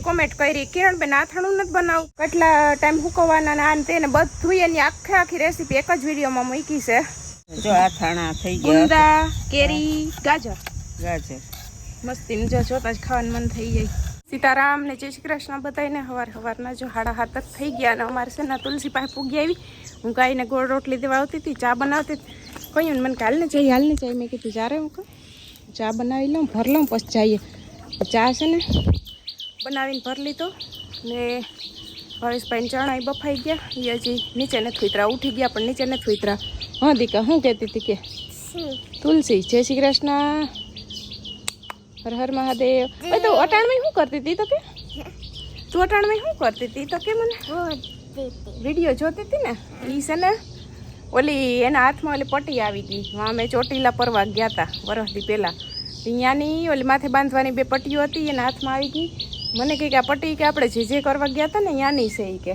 Comment કરી કિરણ બેન આથાણું નથી બનાવું. કેટલા ટાઈમ હુકવવાના ને આ ને તેને બધું એની આખે આખી રેસીપી એક જ વિડીયોમાં મૂકી છે. જો આથાણા થઈ ગયા ગુંદા કેરી ગાજર. ગાજર. મસ્તી જો જોતા જ ખાવાનું મન થઈ જાય. સીતારામ ને જય શ્રી કૃષ્ણ બધાને હવાર હવારના જો હાડા હાથ જ થઈ ગયા અને અમારે છે ને તુલસી પાસે પૂગી આવી. હું ગાયને ગોળ રોટલી દેવા આવતી હતી ચા બનાવતી હતી. કહ્યું ને મને કાલ ને જઈ હાલ ને જઈ. મેં કીધું જ્યારે હું કહું ચા બનાવી લઉં ભર લઉં પછી જઈએ. ચા છે ને બનાવીને ભરી લીધો ને ભાવેશભાઈ ચણા બફાઈ ગયા. એ હજી નીચે નથી ઉતરા ઉઠી ગયા પણ નીચે નથી ઉતરા. હા દીકા શું કહેતી હતી કે? તુલસી. જય શ્રી કૃષ્ણ. હર હર મહાદેવ. તો અટાણમાં શું કરતી હતી તો કે? તું અટાણમાં શું કરતી હતી તો કે મને? વીડિયો જોતી હતી ને? એ છે ને ઓલી એના હાથમાં ઓલી પટ્ટી આવી ગઈ. હા અમે ચોટીલા પરવા ગયા હતા વરસથી પહેલાં. અહીંયાની ઓલી માથે બાંધવાની બે પટ્ટીઓ હતી એના હાથમાં આવી ગઈ. મને કહે કે આ પટ્ટી કે આપણે જે જે કરવા ગયા હતા ને યાની છે એ કે.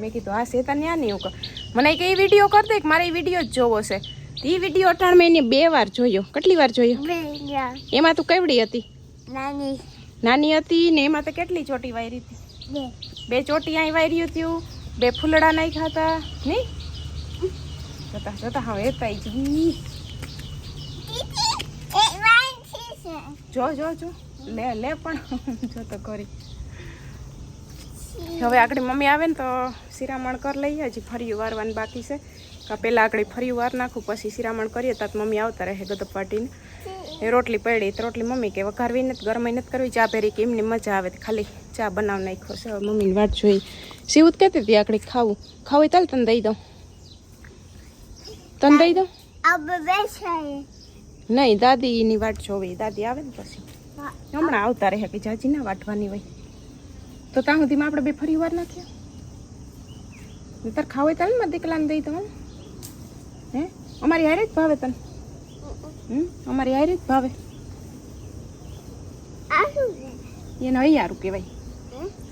મેં કીધું હા શેતા યાની? હું મને કે એ વીડિયો કરતો કે મારે એ વીડિયો જ જોવો છે. એ વીડિયો અઠાણ મેં એને બે વાર જોયો. કેટલી વાર જોયો? એમાં તું કેવડી હતી? નાની. નાની હતી ને એમાં તો કેટલી ચોટી વાયરી હતી? બે. ચોટી અહીં વાયરી હતી બે ફૂલડા નહીં ખાતા નહીં જોતા જોતા હવે એતાઈ ગઈ એ વાંચી છે. જો જો જો. લે લે પણ. જો તો કરી. હવે આગળ મમ્મી આવે ને તો શિરામણ કરી લઈએ. હજી ફરી વારવાનું બાકી છે. કા પહેલાં આગળ ફરી વાર નાખું પછી શિરામણ કરીએ. તો મમ્મી આવતા રહે ગદપ પાટીને એ રોટલી પડી તો રોટલી મમ્મી કે વઘારવી નથી ગરમાઈ નથી કરવી. ચા પહેરી કે એમની મજા આવે ખાલી ચા બનાવ નાખ્યો છે. હવે મમ્મીની વાત જોઈ. સીવું કહેતી હતી આગળ ખાવું. ખાવું ચાલ તને દઈ દઉં. તને દઈ દઉં? નહીં દાદીની વાટ જોવી. દાદી આવે ને પછી. હમણાં આવતા રહે કે જાજી ના વાટવાની હોય. તો ત્યાં સુધીમાં આપણે બે ફરી વાર નાખીએ. તાર ખાવ હોય તને મારા દીકલાને દઈ દઉં હે? અમારી હારે જ ભાવે તને? હમ? અમારી હારે જ ભાવે. એને હૈયારું કહેવાય.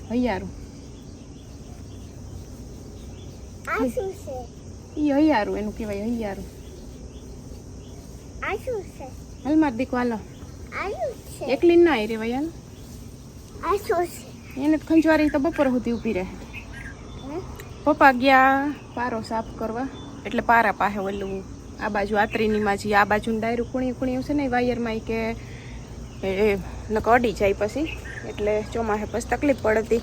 હૈયારું. ઈ હૈયારું એનું કહેવાય હૈયારું. હાલ માર દીકો હાલો આ શું છે એકલી ના આવી રેવાય એને ખંજવારી તો બપોર સુધી ઊભી રહે. પપ્પા ગયા, પારો સાફ કરવા. એટલે પારા પાસે ઓલું આ બાજુ આતરીનીમાં જે આ બાજુ ડાયરું કુણી કુણી છે ને વાયરમાં કે એ અડી જાય પછી. એટલે ચોમાસે પછી તકલીફ પડતી.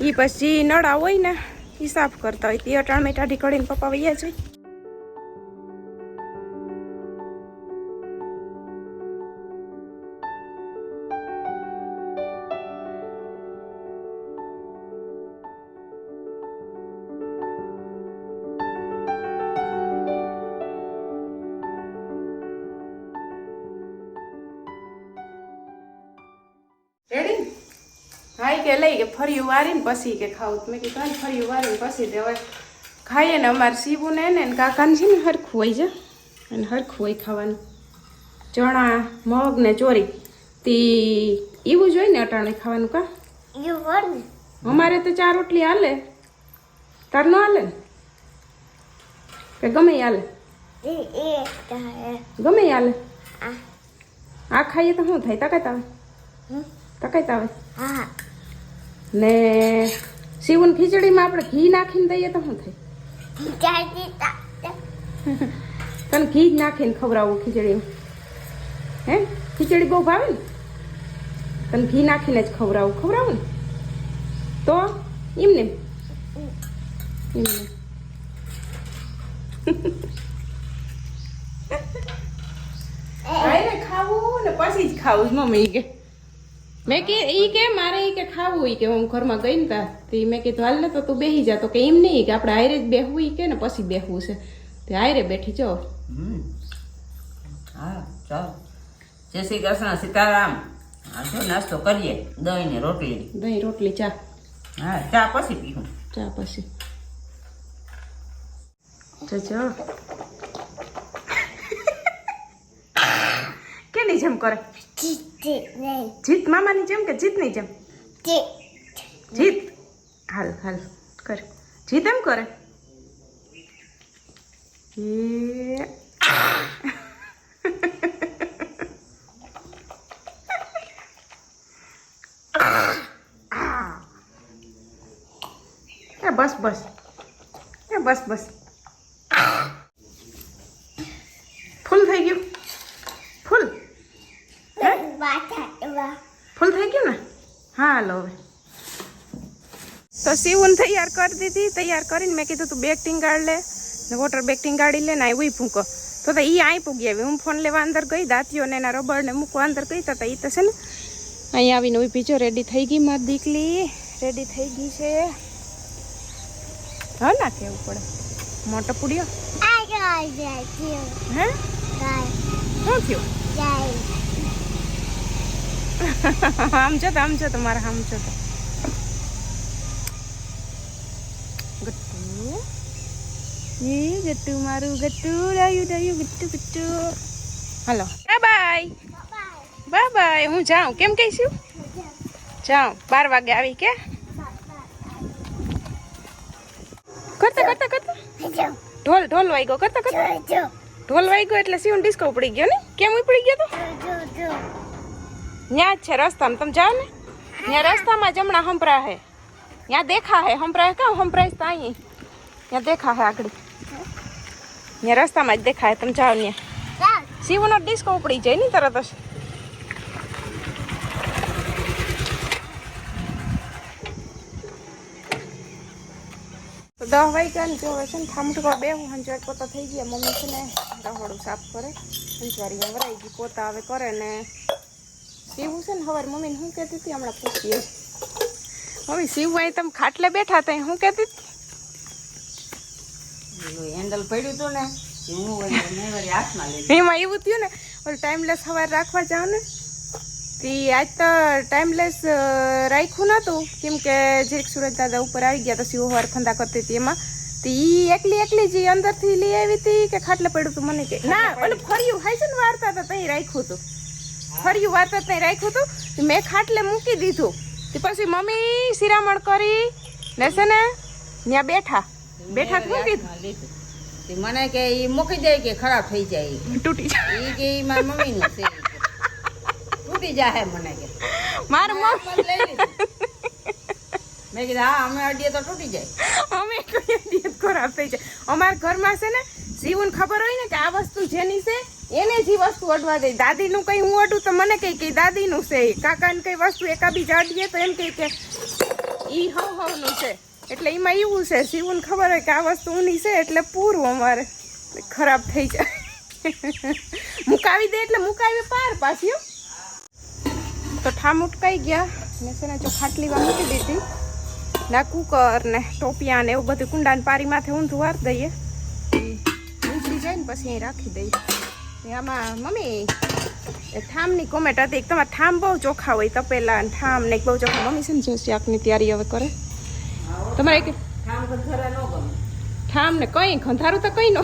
એ પછી નળા હોય ને એ સાફ કરતા હોય. તે અટાણ મેટાઢી કરીને પપ્પા વૈયા જાય. હા ઈ કે ફરી વારીને પછી કે ખાવું મેં કીધું હાલ ફરી વારીને પછી દેવાય ખાઈએ ને અમારે સીવું ને એને કાકાને છે ને હરખું હોય છે. અને હરખું હોય ખાવાનું. ચણા મગ ને ચોરી. તી એવું જ હોય ને અટાણે ખાવાનું કા? અમારે તો ચાર રોટલી હાલે. તાર ન હાલે ને? કે ગમે હાલે? ગમે હાલે? આ. ખાઈએ તો શું થાય? તકાત આવે? હમ? તકાત આવે? હા. ને સીવન ખીચડીમાં આપણે ઘી નાખીને દઈએ તો શું થાય? તને ઘી જ નાખીને ખવડાવવું ખીચડીમાં. હે? ખીચડી બહુ ભાવે ને? તને ઘી નાખીને જ ખવડાવું. ખવડાવું ને? તો એમને એમને ખાવું ને પછી જ ખાવું મમ્મી કે. મેં કે એ કે મારે એ કે ખાવું હોય કે હું ઘરમાં ગઈ ને તા તે મેં કીધું હાલ ને તો તું બેસી જા. તો કે એમ નહીં કે આપણે આયરે જ બેહવું ઈ કે ને પછી બેહવું છે. તે આયરે બેઠી જો. હા ચાલ. જય શ્રી કૃષ્ણ સીતારામ. હા જો નાસ્તો કરીએ. દહીં ને રોટલી. દહીં રોટલી ચા. હા ચા પછી પીવું ચા પછી. જજો કેની જેમ કરે? જીત મામાની જેમ કે જીતની જેમ? જીત. હાલ હાલ કર. જીત એમ કરે? એ. બસ બસ. બસ બસ. હાલો હવે. તો સીવું તૈયાર કરી દીધી. તૈયાર કરીને મેં કીધું તું બેગ ટીંગાડ લે ને વોટર બેગ ટીંગાડી લે ને આ ઉઈ ફૂંકો. તો તો ઈ આઈ પૂગી આવી. હું ફોન લેવા અંદર ગઈ દાંતીઓ ને એના રબર ને મૂકવા અંદર ગઈ તો ઈ તો છે ને અહીંયા આવીને ઊભી જો રેડી થઈ ગઈ મારી દીકલી રેડી થઈ ગઈ છે. હા ના કેવું પડે. મોટો પુડિયો. હે? શું થયું. આમ છો તો આમ છો તો મારા આમ છો તો. ગટ્ટુ. એ ગટ્ટુ મારું ગટ્ટુ ડાયું ડાયું Gattu Gattu. Hello. Bye bye bye હું જાઉં. કેમ કહીશું જાઉં. બાર વાગે આવી કે? કરતા કરતા કરતા. ઢોલ ઢોલ વાગ્યો. કરતા કરતા. ઢોલ વાગ્યો એટલે સીવન ડિસ્કો ઉપડી ગયો ને? કેમ ઉપડી ગયો તો? ત્યાં જ છે રસ્તામાં. તમે જાઓ ને. ત્યાં રસ્તામાં જમણા હંપરા હે. ત્યાં દેખા હે હંપરા કા હંપરાય તો અહીં ત્યાં દેખા હે આગળ. ત્યાં રસ્તામાં જ દેખાય તમે જાઓ ત્યાં શિવનો ડિસ્કો ઉપડી જાય ને તરત જ. દહ વાગ્યા ને જો હવે છે ને ઠામઠુકા બે હું હંજવાટ પોતા થઈ ગયા. મમ્મી છે ને રહોડું સાફ કરે. હંજવારી વરાઈ ગઈ. પોતા હવે કરે ને. શિવું છે ને હવાર મમ્મીને શું કહેતી હતી હમણાં પૂછીએ. મમ્મી શિવ અહીં તમે ખાટલે બેઠા હતા હું કહેતી હતી? હેન્ડલ પડ્યું હતું ને એમાં એવું થયું ને ઓલું ટાઈમલેસ સવારે રાખવા જાવ ને તે આજ તો ટાઈમલેસ રાખ્યું નહોતું કેમ કે જીરીક સુરજ દાદા ઉપર આવી ગયા તો શિવ હવાર ફંદા કરતી હતી એમાં. તો એ એકલી એકલી જે અંદરથી લઈ આવી હતી કે ખાટલે પડ્યું હતું મને કે? ના ઓલું ફર્યું હાઈ છે ને વાર્તા તો ત્યાં રાખ્યું હતું ફર્યું જ ત્યાં રાખ્યું હતું. મેં ખાટલે મૂકી દીધું. તે પછી મમ્મી શિરામણ કરી. ને છે ને ત્યાં બેઠા. બેઠા મૂકી મને કે એ મૂકી જાય કે ખરાબ થઈ જાય. તૂટી જાય. એ કે એ મારા મમ્મીનું છે. તૂટી જાય મને કે. મારું મમ્મી લઈ લીધું. મેં કીધું હા અમે અડીએ તો તૂટી જાય. અમે કઈ દિયત ખરાબ થઈ જાય. અમારા ઘરમાં છે ને જીવન ખબર હોય ને કે આ વસ્તુ જેની છે એને જ વસ્તુ અડવા દે. દાદીનું કઈ હું અડું તો મને કઈ કઈ દાદીનું છે. કાકાને કઈ વસ્તુ એકાબીજા અડીએ તો એમ કહે કે. ઈ હવ હવનું છે. એટલે એમાં એવું છે, શિવન ખબર હોય કે આ વસ્તુ ઊની છે એટલે પૂરું અમારે. ખરાબ થઈ જાય. મુકાવી દે એટલે મુકાવી પાર પાછી તો ઠામ ઉટકાઈ ગયા. ને છે ને જો ખાટલીમાં મૂકી દીધી. ના કુકર ને ટોપિયા ને એવું બધું કુંડાને પારી માથે ઊંધું વાર દઈએ. નીકળી જાય ને પછી અહીં રાખી દઈએ. ને આમાં મમ્મી એ ઠામની કોમેન્ટ હતી. તમારે ઠામ બહુ ચોખ્ખા હોય તપેલા ને ઠામ ને બહુ ચોખ્ખા મમ્મી છે ને જો શાકની તૈયારી હવે કરે. તમારે કે કામ ઘરે ન ગમે. ઠામ ને કઈ ખંધારું તો કઈ નો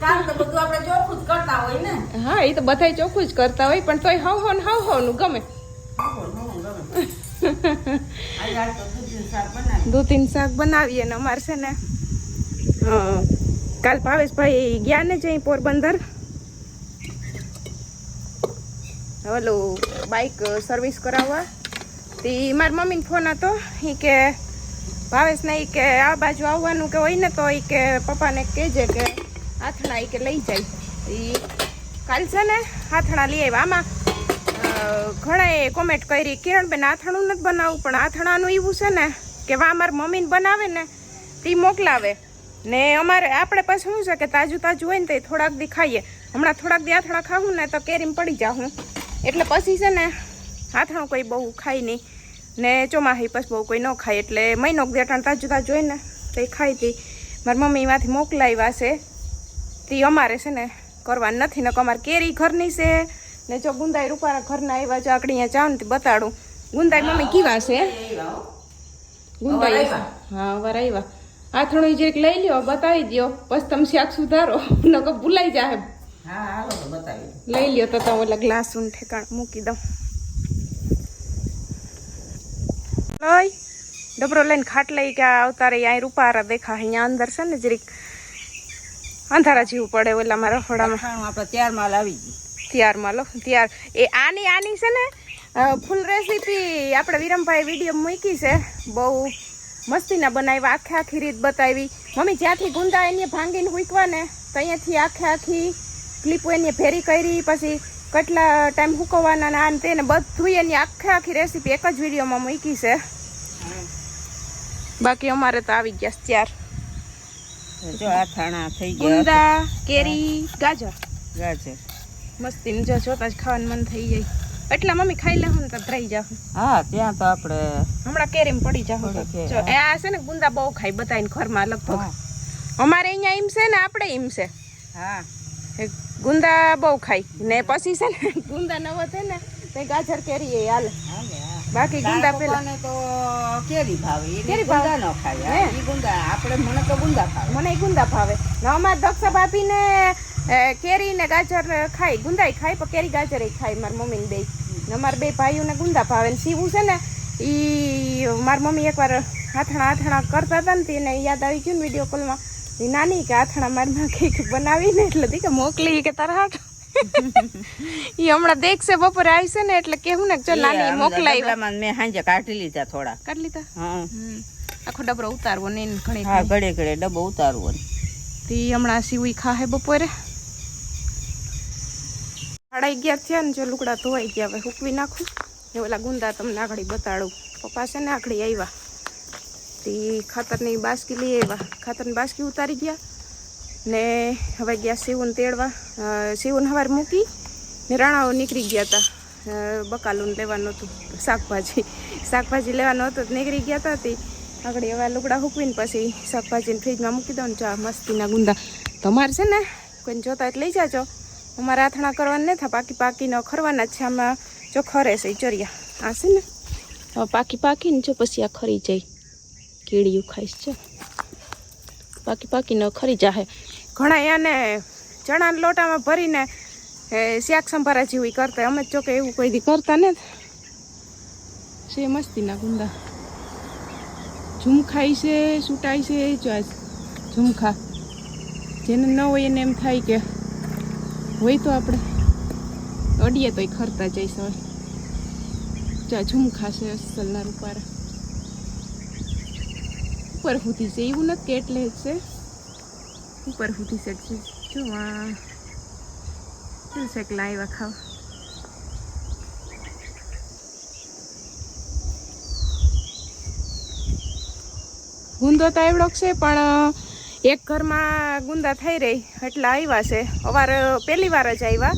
કામ તો બધું આપણે ચોખ્ખું જ કરતા હોય હા એ તો બધાય ચોખ્ખું જ કરતા હોય પણ તોય હવ હવ ને હવ હવનું ગમે હો, હો, દૂધીનું શાક બનાવીએ ને અમારે છે ને અ, કાલ ભાવેશભાઈ ગયા ને જઈ પોરબંદર? ઓલું બાઇક સર્વિસ કરાવવા. તે મારી મમ્મીને ફોન હતો એ કે ભાવેશને એ કે આ બાજુ આવવાનું કે હોય ને તો એ કે પપ્પાને કહેજે કે આથણા એ કે લઈ જાય. એ કાલ છે ને આથણા લઈ આવ્યા. આમાં ઘણાએ કોમેન્ટ કરી કિરણબેન આથણું નથી બનાવવું પણ આથણાનું એવું છે ને કે વા મારી મમ્મીને બનાવે ને, તે મોકલાવે. ને અમારે આપણે પછી શું છે કે તાજું તાજું હોય ને તો થોડાક દી ખાઈએ. હમણાં થોડાક દી આથણા ખાવું ને તો કેરીમ પડી જાઉં એટલે પછી છે ને આથણું કોઈ બહુ ખાય નહીં. ને ચોમાહી પછી બહુ કોઈ ન ખાય. એટલે મહિનો દેટાણ તાજું તાજું હોય ને તો એ ખાઈ હતી મારી મમ્મી એમાંથી મોકલાવ્યા છે. તે અમારે છે ને કરવાનું નથી. ને અમારે કેરી ઘરની છે. ને જો ગુંદાઈ રૂપારા ઘરના આવ્યા જો આકડી અહીંયા જાઉં ને તે બતાડું. ગુંદાઈ મમ્મી કેવા છે? ગુંદાઈ હા વાર આવ્યા. આથણું જે લઈ લ્યો બતાવી દ્યો. પછી તમે શાક સુધારો. નકો ભૂલાઈ જાય હા હાલો બતાવી લઈ લ્યો તો તમે ઓલા ગ્લાસ ઠેકાણ મૂકી દઉં. લઈ. ડબરો લઈને ખાટ લઈ કે અવતારે અહીંયા અહીં રૂપારા દેખા. અહીંયા અંદર છે ને જરીક અંધારા જેવું પડે ઓલામાં મારા અથાણું આપણે ત્યાર માલ આવી ગયું. ત્યારમાં લો ત્યાર. એ આની આની છે ને ફૂલ રેસીપી આપણે વિરમભાઈ વીડિયો મૂકી છે. બહુ મસ્તીના બનાવ્યા આખે આખી રીત બતાવી. મમ્મી જ્યાંથી ગુંદા એને ભાંગીને હુકવા ને તો અહીંયાથી આખે આખી ક્લિપો એની ફેરી કરી પછી કેટલા ટાઈમ હુકવવાના ને આ ને તેને બધું એની આખે આખી રેસીપી એક જ વિડીયોમાં મૂકી છે. બાકી અમારે તો આવી ગયા ચાર. જો આ થાણા થઈ ગયા ગુંદા કેરી ગાજર. ગાજર. મસ્તી જો જોતા જ ખાવાનું મન થઈ જાય. એટલા મમ્મી ખાઈ લે ને તો ધરાઈ જાવ હા ત્યાં તો આપણે હમણાં કેરીમ પડી જાવ જો એ આ છે ને ગુંદા બહુ ખાય બધાને ઘરમાં લગભગ. અમારે અહીંયા એમ છે ને આપણે એમ છે. હા. ગુંદા બહુ ખાય. ને પછી છે ને ગુંદા નવો છે ને તે ગાજર કેરી એ હાલે. બાકી ગુંદા પેલા. ને તો કેરી ભાવે કેરી ગુંદા ન ખાય ગુંદા આપણે મને તો ગુંદા ભાવે. મને ગુંદા ભાવે. ને અમારા દક્ષા ભાભીને અ, કેરી ને ગાજર ખાય ગુંદાઈ ખાય પણ કેરી ગાજર એ ખાય મારા મમ્મીને બે. અમારા બે ભાઈઓને ગુંદા ભાવે ને સીવું છે ને ઈ મારી મમ્મી એકવાર હાથણા હાથણા કરતા હતા ને તેને યાદ આવી ગયું વીડિયો કોલમાં એ નાની કે આથણા મારી માં કંઈક બનાવીને એટલે દી કે મોકલી કે તારા હાથ. એ હમણાં દેખશે બપોરે આવશે ને એટલે કેવું ને જો નાની એ મોકલાવી મેં સાંજે કાઢી લીધા થોડા કાઢી લીધા? હા. આખો ડબરો ઉતારવો ને ઘણી હા ઘડે ઘડે ડબ્બો ઉતારવો ને. તે હમણાં સીવી ખાહે બપોરે. સાડા અગિયાર થયા ને જો લુગડા ધોવાઈ ગયા. હવે હૂકવી નાખું. ને ઓલા ગુંદા તમને આગળ બતાડું. પપ્પા છે ને આગળ આવ્યા તે ખાતરની બાસકી લઈ આવ્યા ખાતરની બાસકી ઉતારી ગયા. ને હવે ગયા સીવન તેડવા. સીવન હવાર મૂકી ને રાણાઓ નીકળી ગયા હતા બકાલું લેવાનું હતું. શાકભાજી. શાકભાજી લેવાનું હતું નીકળી ગયા હતા તે. આગળ એવા લુગડા હૂકવીને પછી શાકભાજીને ફ્રીજમાં મૂકી દઉં ચા મસ્તીના ગુંદા. તમારે છે ને કોઈને જોતા એટલે લઈ જાજો. અમારે આથણા કરવાના નથી પાકી પાકીને ખરવાના છે. આમાં જો ખરે છે ચરિયા. આ છે ને? હવે પાકી પાકીને જો પછી આ ખરી જાય. કીડીયું ખાઈશ છે. પાકી પાકીને ખરી જાહે. ઘણા એને ચણાના લોટામાં ભરીને એ શાક સંભારા જેવું કરતા અમે જો કે એવું કોઈ દી કરતા ને છે મસ્તીના ગુંદા. ઝુમખાઈ છે સૂટાય છે ઝુમખા જેને ન હોય એને એમ થાય કે હોય તો આપણે. અડીએ તોય ખરતા જઈશ આ ઝુમખા છે અસલના રૂપારા. ઉપર સુધી છે, એવું નથી કે એટલે જ છે. ઉપર સુધી સેટ છે. જો આ. શું છે કે લાવ્યા ખાવા? ગુંદો તો એવડોક છે, પણ એક ઘરમાં ગુંદા થઈ રહી એટલે આવ્યા છે. અવાર પહેલી વાર જ આવ્યા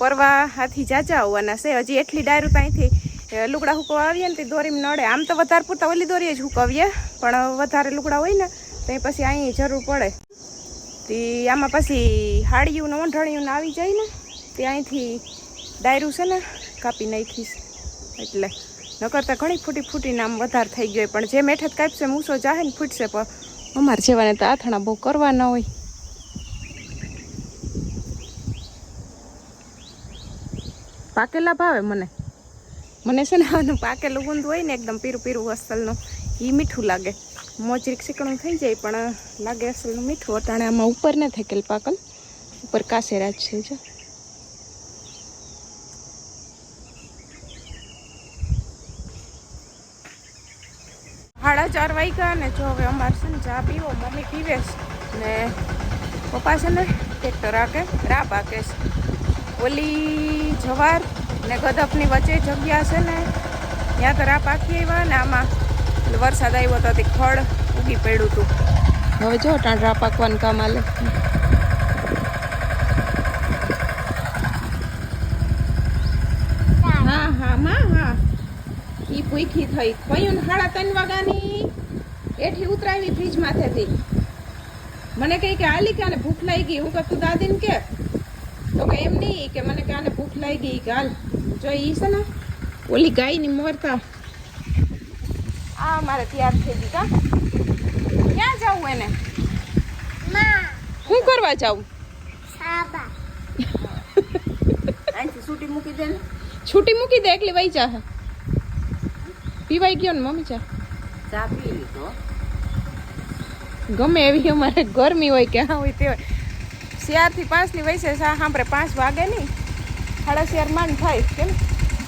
પરવા હાથી જાજા આવવાના છે. હજી એટલી ડાયરું ત્યાંથી લુગડા હુકવા આવીએ ને તે દોરીમાં નડે. આમ તો વધારે પૂરતા ઓલી દોરીએ જ હુકવીએ, પણ વધારે લુગડા હોય ને, તો પછી અહીં જરૂર પડે. તે આમાં પછી હાડિયું ને ઊંઢણિયું ને આવી જાય ને, તે અહીંથી ડાયરું છે ને, કાપી નાખીશ. એટલે નકર તો ઘણી ફૂટી ફૂટીને આમ વધારે થઈ ગયો પણ જે મેઠત કાપશે મૂસો જાહે ને ફૂટશે પણ અમારે જેવાને તો આથણા બહુ કરવાના હોય. પાકેલા ભાવે મને. મને છે ને આનું પાકેલું ગુંદ હોય ને એકદમ પીરું પીરું અસલનું એ મીઠું લાગે. મોજરીક શીકણું થઈ જાય પણ લાગે અસલનું મીઠું. અટાણે આમાં ઉપર ન થેકેલ પાકલ, ઉપર કાસેરા છે, જો સાડા ચાર વાગ્યા ને જો હવે અમારે છે ને ચા પીવો મમ્મી પીવે છે. ને પપ્પા છે ને ટ્રેક્ટર આકે રા પાકે છે. ઓલી જવાર ને ગદપની વચ્ચે જગ્યા છે ને ત્યાં તો રા પાકી આવ્યા ને આમાં વરસાદ આવ્યો તો તે ખડ ઉગી પડ્યું હતું હવે જો ટાણ રા પાકવાનું કામ આલે હા હા માં હા. ઈ ભૂખી થઈ. કયું ને સાડા ત્રણ વાગ્યાની? એઠી ઉતરાવી ફ્રીજ માથેથી મને કહે કે આલી કે આને ભૂખ લાગી. ગઈ હું કહું દાદીને કે. તો કે એમ નહીં કે મને કે આને ભૂખ લાગી. ગઈ ગાલ જો ઈ છે ને ઓલી ગાયની મોરતા. આ મારે તૈયાર થઈ ગઈ કા? ક્યાં જવું એને? માં. શું કરવા જાવું સાબા. અહીંથી મૂકી દે છૂટી મૂકી દે એકલી વહી જા પીવાઈ ગયો ને મમ્મી ચા ચા પી લીધો. ગમે એવી અમારે ગરમી હોય કે હા હોય તે હોય. ચારથી પાંચની વયસે સાંભળે પાંચ વાગે નહીં. સાડા ચાર માંડ થાય, કેમ?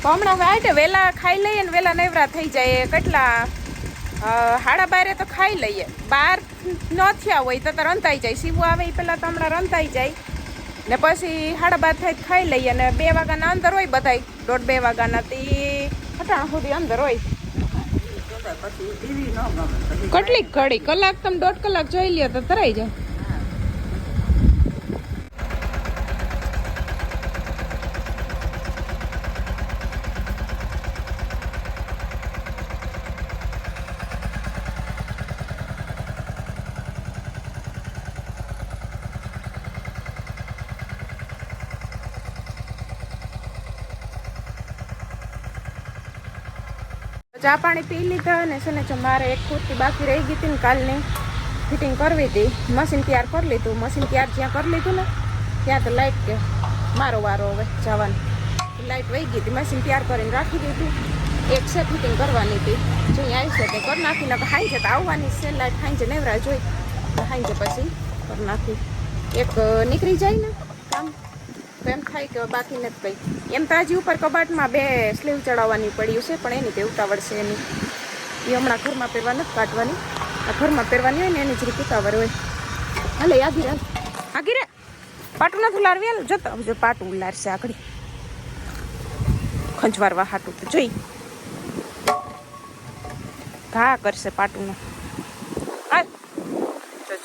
હમણાં હવે આટે વહેલા ખાઈ લઈએ ને વહેલા નવરા થઈ જાય કેટલા હાડા બારે તો ખાઈ લઈએ. બાર ન થયા હોય તો તો રંધાઈ જાય. સીવું આવે એ પહેલાં તો હમણાં રંધાઈ જાય. ને પછી હાડા બાર થાય ખાઈ લઈએ ને બે વાગ્યાના અંદર હોય બધાય. દોઢ બે વાગ્યાના તે અટાણા સુધી અંદર હોય પછી ટીવી ન ગમે પછી કેટલીક ઘડી કલાક તમે દોઢ કલાક જોઈ લ્યો તો તરાઈ જાય. ચા પાણી પી લીધા અને છે ને જો મારે એક કુર્તી બાકી રહી ગઈ હતી ને કાલની ફિટિંગ કરવી હતી. મશીન તૈયાર કરી લીધું. મશીન તૈયાર જ્યાં કરી લીધું ને, ત્યાં તો લાઈટ કે મારો વારો હવે જવાનું. લાઈટ વહી ગઈ હતી. મશીન તૈયાર કરીને રાખી દીધું. એક છે ફિટિંગ કરવાની હતી. જો અહીં આવી છે તે કરી નાખી ને હાઈ છે તો આવવાની છે. લાઈટ ખાઈ છે નેવરા જોઈ. હાઈ છે પછી કરી નાખી. એક નીકળી જાય ને તો એમ થાય કે બાકી નથી કંઈ. એમ તો હજી ઉપર કબાટમાં બે સ્લીવ ચડાવવાની પડ્યું છે, પણ એની તે વળશે એની. એ હમણાં ઘરમાં પહેરવા નથી કાઢવાની. આ ઘરમાં પહેરવાની હોય ને એની જ ઉતાવળ હોય. હાલે યાદી રે આગી રે પાટું નથી લારવી હાલ, જતો જો પાટું લારશે આગળ. ખંજવારવા હાટું તો જોઈ. ઘા કરશે પાટુંનો.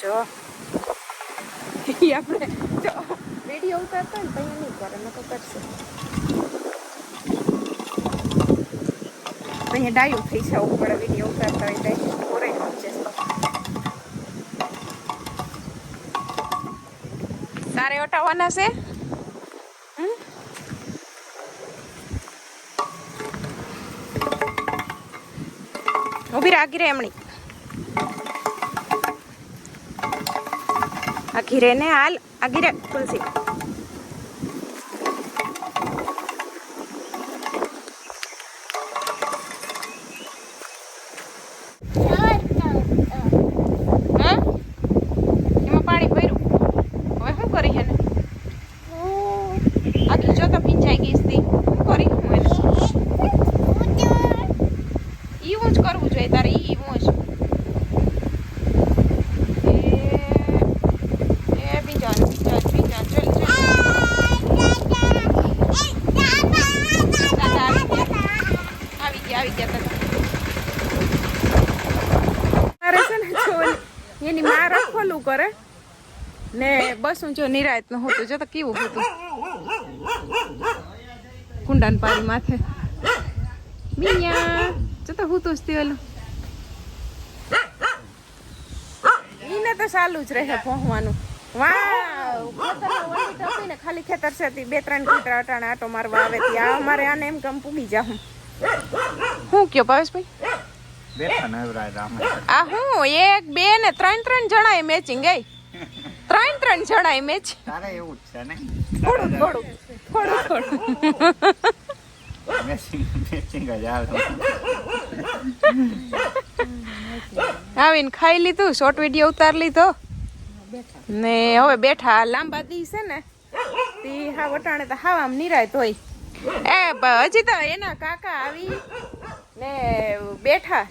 જો આપણે જો. વીડિયો ઉતારતા ને ત્યાં નહીં કરે નકર કરશે. અહીંયા ડાયું થઈ જવું પડે વીડિયો ઉતારતા હોય તો પૂરે સમજે તારે હટાવવાના છે? ઊભી રાખી રે એમણી આખી રે ને હાલ રે તુલસી હા એમાં પાણી ભર્યું હવે શું કરી હે ને આખી જો તો ભીંજાઈ ગઈ હતી શું કરી હું એને એવું જ કરવું જોઈએ તારે ઈ એવું જ એ એ ભીંજાણ ભીંજાણ ભીંજાણ ચલ ચલ દાદા આવી ગયા આવી ગયા આવી ગયા દાદા મારે છે ને જો એની- માં રખોલું કરે. ને બસ હું જો નિરાયતનું હતું. જો તો કેવું હતું. કુંડાન પાણી માથે. મિયા. જો તો હું તું ઓલું ઈને તો ચાલુ જ રહે પહોંચવાનું વાવ ટપીને ખાલી ખેતર છે બે ત્રણ ખેતર અટાણે આટો મારવા આવે તી આ અમારે આને એમ કમ પૂગી જા હું કયો ભાવેશભાઈ આ હું એક બે ને ત્રણ ત્રણ જણાએ મેચિંગ ગઈ ત્રણ ત્રણ જણાએ મેચ એવું જ છે ને થોડું થોડું થોડું થોડું મેચિંગ મેચિંગ જ આવે આવીને ખાઈ લીધું શોર્ટ વીડિયો ઉતાર લીધો. ને હવે બેઠા લાંબા દી છે ને તી હા વટાણે તો હાવ આમ નિરાય તોય એ હજી તો એના કાકા આવી ને બેઠા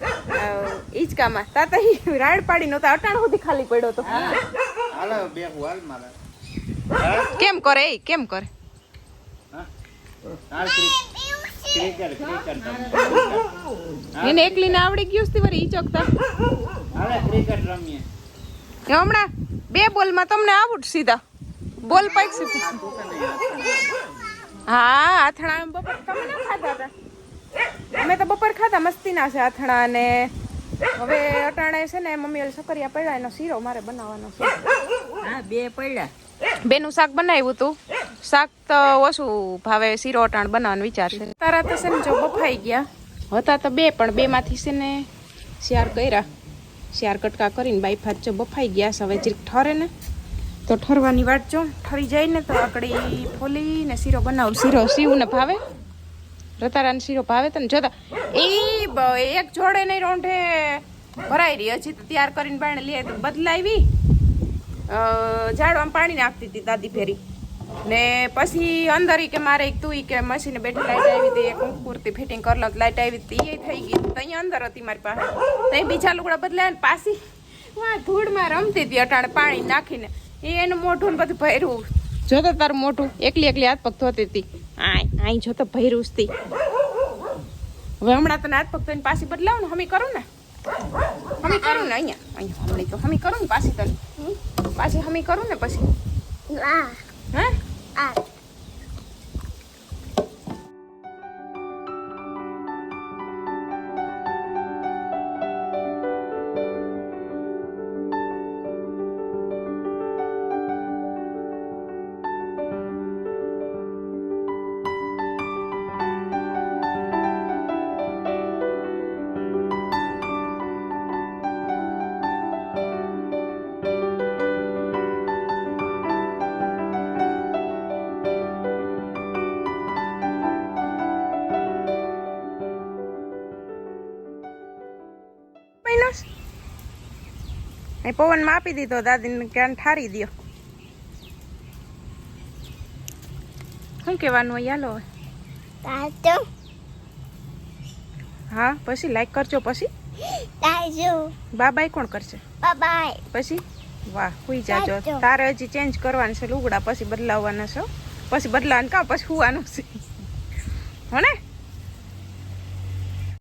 ઈચકામાં. તા તાતા રાડ પાડી નહોતા અટાણ સુધી ખાલી પડ્યો તો. કેમ કરે કેમ કરે? ક્રિકેટ ક્રિકેટ એને એકલીને આવડી ગયું છે વરી ઈ ચોકતા. હાલે ક્રિકેટ રમીએ. એ હમણાં બે બોલમાં તમને આવું જ સીધા. બોલ પાઈક સીધી. હા આથણા બપોર તમે ના ખાધા હતા? અમે તો બપોર ખાધા મસ્તીના છે આથણા ને હવે અટાણે છે ને મમ્મી ઓલ સકરિયા પડ્યા એનો શીરો મારે બનાવવાનો છે. હા બે પડ્યા. બેનું શાક બનાવ્યું હતું શાક તો ઓછું ભાવે શીરો અટાણ બનાવવાનો વિચાર છે. તારા તો છે ને જો બફાઈ ગયા. હતા તો બે પણ બે માંથી છે ને શિયાર કર્યા. શિયાર કટકા કરીને બાઈ ફાટ જો બફાઈ ગયા છે. હવે જીરીક ઠરે ને. તો ઠરવાની વાત જો ઠરી જાય ને તો આકડી ફોલી ને શીરો બનાવું. શીરો સીવું ને ભાવે? રતારાને શીરો ભાવે તને? જોતા એ એક જોડે નહીં રોંઢે ભરાઈ રહી. હજી તો તૈયાર કરીને બાણે લે તો બદલાવી. ઝાડવામાં પાણી નાખતી હતી દાદી ફેરી ને પછી અંદર કે મારે એક તું કે મશીને બેઠી લાઈટ આવી હતી, એક કુર્તી ફિટિંગ કરલો લાઇટ આવી હતી એ થઈ ગઈ. ત્યાં અંદર હતી મારી પાસે. ત્યાં બીજા લુગડા બદલાય ને પાછી. વાહ ધૂળમાં રમતી હતી અટાણે પાણી નાખીને. એ એનું મોઢું ને બધું ભર્યું. જોતો તારું મોઢું એકલી એકલી હાથ પગ ધોતી હતી. આય આઈ જોતો ભર્યું જ હતી. હવે હમણાં તને હાથ પગ ધોઈને પાછી બદલાવ ને, હમી કરું ને? હમી કરું ને અહીંયા. અહીંયા હમણાં તો હમી કરું ને પાછી તને. પાછી હમી કરું ને પછી. આ. હે? એ પવનમાં આપી દીધો દાદીને ક્યાં ઠારી દ્યો. શું કહેવાનું હોય હાલો હા પછી લાઈક કરજો પછી. બાબાઈ કોણ કરશે? બાય પછી? વાહ હુઈ જાજો. જાજો. તારે હજી ચેન્જ કરવાનું છે લુગડા પછી બદલાવવાના છે. પછી બદલાવાનું કા પછી હુવાનું છે? હો ને